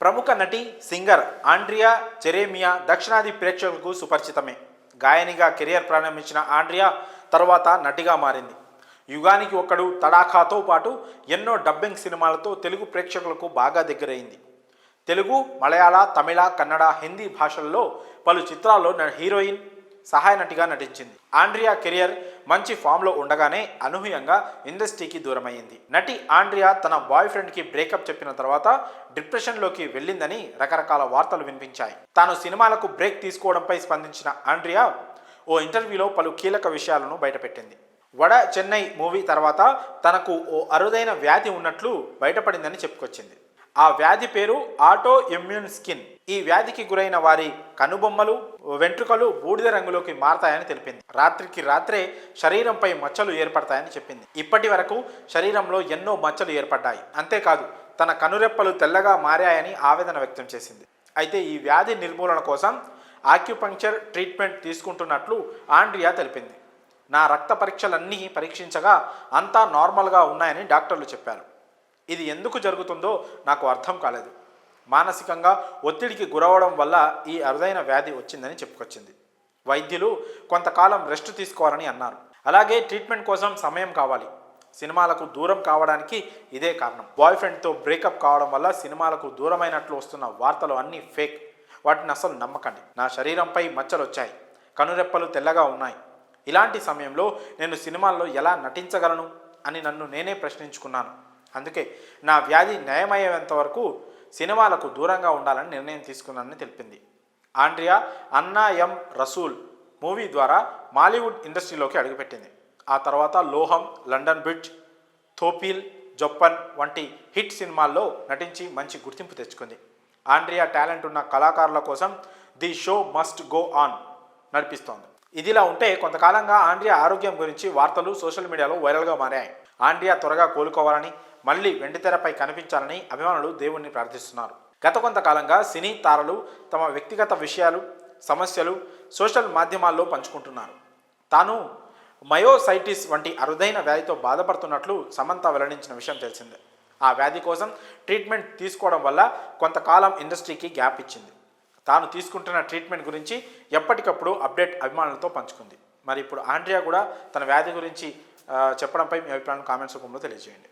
ప్రముఖ నటి singer Andrea చెరేమియా దక్షిణాది ప్రేక్షకులకు సుపరిచితమే. గాయనిగా కెరియర్ ప్రారంభించిన ఆండ్రియా తరువాత నటిగా మారింది. యుగానికి ఒక్కడు తడాఖాతో పాటు ఎన్నో డబ్బింగ్ సినిమాలతో తెలుగు ప్రేక్షకులకు బాగా దగ్గరైంది. తెలుగు మలయాళ తమిళ కన్నడ హిందీ భాషల్లో పలు చిత్రాల్లో హీరోయిన్ సహాయ నటిగా నటించింది. ఆండ్రియా కెరియర్ మంచి ఫామ్లో ఉండగానే అనూహ్యంగా ఇండస్ట్రీకి దూరమైంది నటి ఆండ్రియా తన బాయ్ ఫ్రెండ్కి బ్రేకప్ చెప్పిన తర్వాత డిప్రెషన్లోకి వెళ్ళిందని రకరకాల వార్తలు వినిపించాయి. తాను సినిమాలకు బ్రేక్ తీసుకోవడంపై స్పందించిన ఆండ్రియా ఓ ఇంటర్వ్యూలో పలు కీలక విషయాలను బయటపెట్టింది. వడ చెన్నై మూవీ తర్వాత తనకు ఓ అరుదైన వ్యాధి ఉన్నట్లు బయటపడిందని చెప్పుకొచ్చింది. ఆ వ్యాధి పేరు ఆటో ఇమ్యూన్ స్కిన్. ఈ వ్యాధికి గురైన వారి కనుబొమ్మలు వెంట్రుకలు బూడిద రంగులోకి మారతాయని తెలిపింది. రాత్రికి రాత్రే శరీరంపై మచ్చలు ఏర్పడతాయని చెప్పింది. ఇప్పటి వరకు శరీరంలో ఎన్నో మచ్చలు ఏర్పడ్డాయి. అంతేకాదు తన కనురెప్పలు తెల్లగా మారాయని ఆవేదన వ్యక్తం చేసింది. అయితే ఈ వ్యాధి నిర్మూలన కోసం ఆక్యుపంక్చర్ ట్రీట్మెంట్ తీసుకుంటున్నట్లు ఆండ్రియా తెలిపింది. నా రక్త పరీక్షలన్నీ పరీక్షించగా అంతా నార్మల్గా ఉన్నాయని డాక్టర్లు చెప్పారు. ఇది ఎందుకు జరుగుతుందో నాకు అర్థం కాలేదు. మానసికంగా ఒత్తిడికి గురవడం వల్ల ఈ అరుదైన వ్యాధి వచ్చిందని చెప్పుకొచ్చింది. వైద్యులు కొంతకాలం రెస్ట్ తీసుకోవాలని అన్నారు. అలాగే ట్రీట్మెంట్ కోసం సమయం కావాలి. సినిమాలకు దూరం కావడానికి ఇదే కారణం. బాయ్ ఫ్రెండ్తో బ్రేకప్ కావడం వల్ల సినిమాలకు దూరమైనట్లు వస్తున్న వార్తలు అన్నీ ఫేక్. వాటిని అసలు నమ్మకండి. నా శరీరంపై మచ్చలు వచ్చాయి కనురెప్పలు తెల్లగా ఉన్నాయి. ఇలాంటి సమయంలో నేను సినిమాల్లో ఎలా నటించగలను అని నన్ను నేనే ప్రశ్నించుకున్నాను. అందుకే నా వ్యాధి నయమయ్యేంత వరకు సినిమాలకు దూరంగా ఉండాలని నిర్ణయం తీసుకున్నానని తెలిపింది. ఆండ్రియా అన్నా ఎం రసూల్ మూవీ ద్వారా మాలీవుడ్ ఇండస్ట్రీలోకి అడుగుపెట్టింది. ఆ తర్వాత లోహం లండన్ బ్రిడ్జ్ థోపీల్ జొప్పన్ వంటి హిట్ సినిమాల్లో నటించి మంచి గుర్తింపు తెచ్చుకుంది. ఆండ్రియా టాలెంట్ ఉన్న కళాకారుల కోసం the show must go on నడిపిస్తోంది. ఇదిలా ఉంటే కొంతకాలంగా ఆండ్రియా ఆరోగ్యం గురించి వార్తలు సోషల్ మీడియాలో వైరల్గా మారాయి. ఆండ్రియా త్వరగా కోలుకోవాలని మళ్ళీ వెండితెరపై కనిపించాలని అభిమానులు దేవుణ్ణి ప్రార్థిస్తున్నారు. గత కొంతకాలంగా సినీ తారలు తమ వ్యక్తిగత విషయాలు సమస్యలు సోషల్ మాధ్యమాల్లో పంచుకుంటున్నారు. తాను మయోసైటిస్ వంటి అరుదైన వ్యాధితో బాధపడుతున్నట్లు సమంత వెల్లడించిన విషయం తెలిసిందే. ఆ వ్యాధి కోసం ట్రీట్మెంట్ తీసుకోవడం వల్ల కొంతకాలం ఇండస్ట్రీకి గ్యాప్ ఇచ్చింది. తాను తీసుకుంటున్న ట్రీట్మెంట్ గురించి ఎప్పటికప్పుడు అప్డేట్ అభిమానులతో పంచుకుంది. మరి ఇప్పుడు ఆండ్రియా కూడా తన వ్యాధి గురించి చెప్పడంపై మీ అభిప్రాయం కామెంట్స్ రూపంలో తెలియజేయండి.